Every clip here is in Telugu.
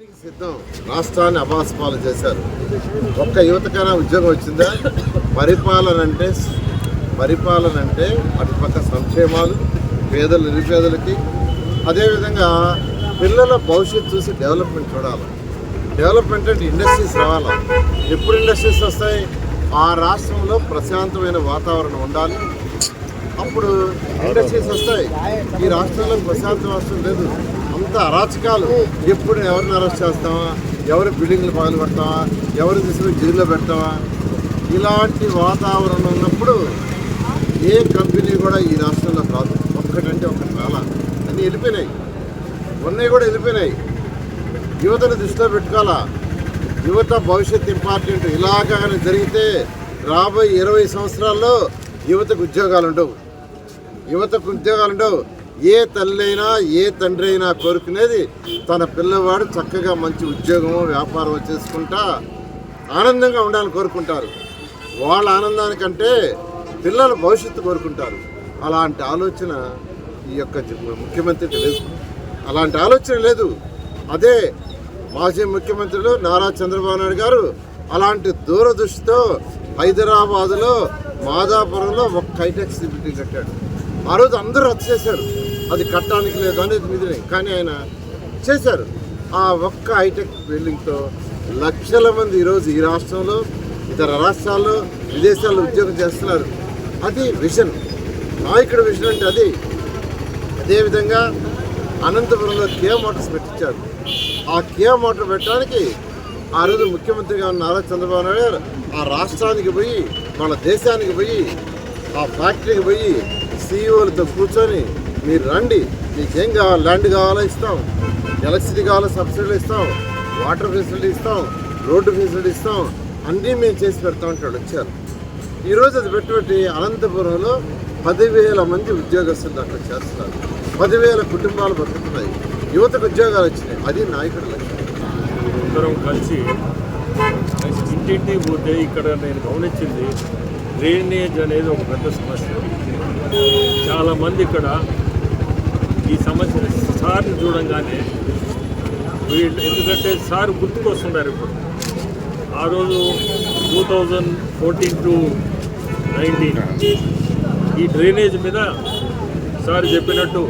సిద్ధం. రాష్ట్రాన్ని అబాస్పాలు చేశారు. ఒక్క యువతకైనా ఉద్యోగం వచ్చిందా? పరిపాలన అంటే పరిపాలన అంటే అటుపక్క సంక్షేమాలు పేదలు నిరుపేదలకి. అదేవిధంగా పిల్లల భవిష్యత్తు చూసి డెవలప్మెంట్ చూడాలి. డెవలప్మెంట్ అంటే ఇండస్ట్రీస్ రావాలి. ఎప్పుడు ఇండస్ట్రీస్ వస్తాయి? ఆ రాష్ట్రంలో ప్రశాంతమైన వాతావరణం ఉండాలి. అప్పుడు ఇండస్ట్రీస్ వస్తాయి. ఈ రాష్ట్రంలో ప్రశాంత రాష్ట్రం లేదు. అంత అరాచకాలు. ఎప్పుడు ఎవరిని అరెస్ట్ చేస్తామా ఎవరి బిల్డింగ్లు పగలు పెడతామా ఎవరు తీసుకుని జైల్లో పెడతామా ఇలాంటి వాతావరణం ఉన్నప్పుడు ఏ కంపెనీ కూడా ఈ రాష్ట్రంలో కాదు. ఒక్కటంటే ఒక్కటి రాలా అన్నీ వెళ్ళిపోయినాయి. ఉన్నాయి కూడా వెళ్ళిపోయినాయి. యువతను దృష్టిలో పెట్టుకోవాలా? యువత భవిష్యత్ ఇంపార్టెంట్. ఇలాగని జరిగితే రాబోయే ఇరవై సంవత్సరాల్లో యువతకు ఉద్యోగాలు ఉండవు. యువతకు ఉద్యోగాలు ఉండవు. ఏ తల్లి అయినా ఏ తండ్రి అయినా కోరుకునేది తన పిల్లవాడు చక్కగా మంచి ఉద్యోగము వ్యాపారం చేసుకుంటా ఆనందంగా ఉండాలని కోరుకుంటారు. వాళ్ళ ఆనందానికంటే పిల్లల భవిష్యత్తు కోరుకుంటారు. అలాంటి ఆలోచన ఈ యొక్క ముఖ్యమంత్రికి లేదు అలాంటి ఆలోచన లేదు. అదే మాజీ ముఖ్యమంత్రులు నారా చంద్రబాబు నాయుడు గారు అలాంటి దూరదృష్టితో హైదరాబాదులో మాదాపురంలో ఒక హైటెక్ సిటీ కట్టాడు. ఆ రోజు అందరూ రద్దు చేశారు. అది కట్టడానికి లేదు అనేది నిజమే. కానీ ఆయన చేశారు. ఆ ఒక్క హైటెక్ బిల్డింగ్తో లక్షల మంది ఈరోజు ఈ రాష్ట్రంలో ఇతర రాష్ట్రాల్లో విదేశాల్లో ఉద్యోగం చేస్తున్నారు. అది విజన్. నాయకుడు విజన్ అంటే అది. అదేవిధంగా అనంతపురంలో కే మోటార్స్ పెట్టించారు. ఆ కే మోటార్ పెట్టడానికి ఆ రోజు ముఖ్యమంత్రిగా ఉన్న నారా చంద్రబాబు నాయుడు గారు ఆ రాష్ట్రానికి పోయి మన దేశానికి పోయి ఆ ఫ్యాక్టరీకి పోయి సీఈఓలతో కూర్చొని మీరు రండి. మీకేం కావాలి? ల్యాండ్ కావాలో? ఇస్తాం. ఎలక్ట్రిసిటీ కావాలో? సబ్సిడీలు ఇస్తాం. వాటర్ ఫెసిలిటీ ఇస్తాం. రోడ్డు ఫెసిలిటీ ఇస్తాం. అన్నీ మేము చేసి పెడతాం వాళ్ళు వచ్చారు. ఈరోజు అది పెట్టుబడి అనంతపురంలో పదివేల మంది ఉద్యోగస్తులు అక్కడ చేస్తున్నారు. పదివేల కుటుంబాలు బతుకుతున్నాయి. యువతకు ఉద్యోగాలు వచ్చినాయి. అది నాయకుడు లక్ష్యం. అందరం కలిసి ఇంటింటి పోతే ఇక్కడ నేను గమనించింది డ్రైనేజ్ అనేది ఒక పెద్ద సమస్య. చాలామంది ఇక్కడ ఈ సంవత్సరం సార్ని చూడంగానే వీళ్ళు ఎందుకంటే సార్ గుర్తుకొస్తున్నారు ఇప్పుడు. ఆ రోజు two thousand fourteen to nineteen ఈ డ్రైనేజ్ మీద సార్ చెప్పినట్టు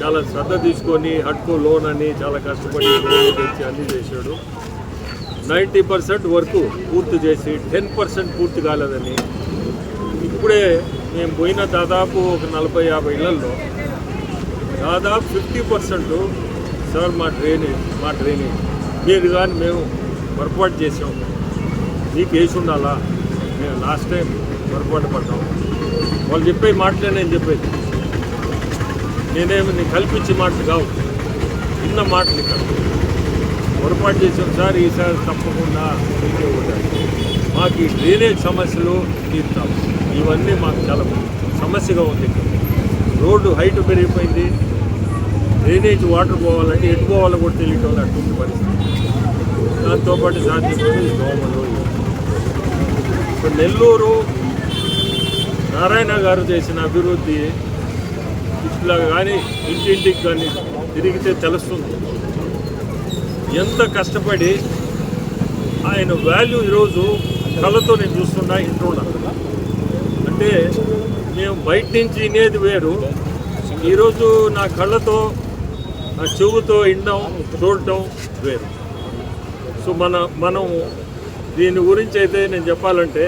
చాలా శ్రద్ధ తీసుకొని హట్కో లోన్ అని చాలా కష్టపడి లోన్ తెచ్చి అన్నీ చేశాడు. నైంటీ పర్సెంట్ వరకు పూర్తి చేసి టెన్ పర్సెంట్ పూర్తి కాలేదని. ఇప్పుడే మేము పోయిన దాదాపు ఒక నలభై యాభై ఇళ్ళలో దాదాపు ఫిఫ్టీ పర్సెంట్ సార్ మా డ్రైనేజ్ మా డ్రైనేజ్. మీరు కానీ మేము పొరపాటు చేసాం మీకు వేసి ఉండాలా? మేము లాస్ట్ టైం పొరపాటు పడ్డాం. వాళ్ళు చెప్పే మాటలే నేను చెప్పేది. నేనేమి నీకు కల్పించే మాటలు కావు. చిన్న మాటలు ఇక్కడ. పొరపాటు చేసాం సార్ ఈసారి తప్పకుండా మీకే ఉండాలి మాకు ఈ డ్రైనేజ్ సమస్యలు తీర్తాం. ఇవన్నీ మాకు చాలా సమస్యగా ఉంది ఇక్కడ. రోడ్డు హైట్ పెరిగిపోయింది. డ్రైనేజ్ వాటర్ పోవాలంటే ఎటు పోవాలో కూడా తెలియటం అటువంటి పరిస్థితి. దాంతోపాటు సార్ దోమలు. ఇప్పుడు నెల్లూరు నారాయణ గారు చేసిన అభివృద్ధి ఇట్లా కానీ ఇంటింటికి కానీ తిరిగితే తెలుస్తుంది. ఎంత కష్టపడి ఆయన వాల్యూ ఈరోజు కళ్ళతో నేను చూస్తున్నా ఇంటున్నా అంటే మేము బయట నుంచి వినేది వేరు. ఈరోజు నా కళ్ళతో చెవుతో వినడం చూడటం వేరు. సో మన మనం దీని గురించి అయితే నేను చెప్పాలంటే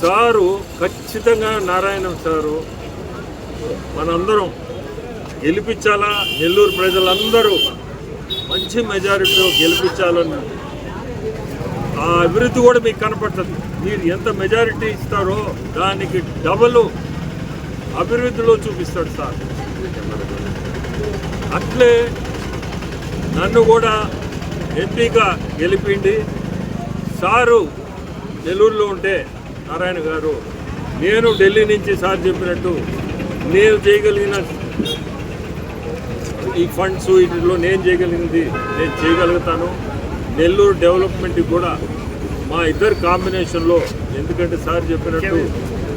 సారు ఖచ్చితంగా నారాయణ సారు మనందరం గెలిపించాలా? నెల్లూరు ప్రజలందరూ మంచి మెజారిటీలో గెలిపించాలని ఆ అభివృద్ధి కూడా మీకు కనపడుతుంది. మీరు ఎంత మెజారిటీ ఇస్తారో దానికి డబల్ అభివృద్ధిలో చూపిస్తాడు సార్. అట్లే నన్ను కూడా ఎంపీగా గెలిపిండి సారు నెల్లూరులో ఉంటే నారాయణ గారు నేను ఢిల్లీ నుంచి సార్ చెప్పినట్టు నేను చేయగలిగిన ఈ ఫండ్స్ వీటిలో నేను చేయగలిగింది నేను చేయగలుగుతాను. నెల్లూరు డెవలప్మెంట్కి కూడా మా ఇద్దరు కాంబినేషన్లో ఎందుకంటే సార్ చెప్పినట్టు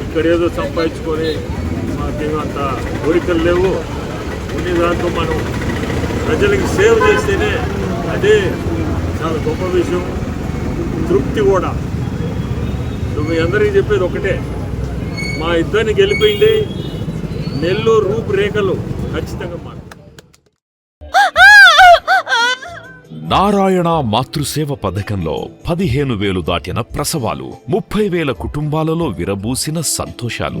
ఇక్కడ ఏదో సంపాదించుకొని మాకేమంత కోరికలు లేవు. కొన్ని దాంతో మనం ప్రజలకి సేవ చేస్తేనే అదే చాలా గొప్ప విషయం. తృప్తి కూడా. నువ్వు మీ అందరికీ చెప్పేది ఒకటే. మా ఇద్దరిని గెలిపోయింది నెల్లూరు రూపురేఖలు ఖచ్చితంగా మారు నారాయణ మాతృసేవ పథకంలో పదిహేను వేలు దాటిన ప్రసవాలు ముప్పై వేల కుటుంబాలలో విరబూసిన సంతోషాలు.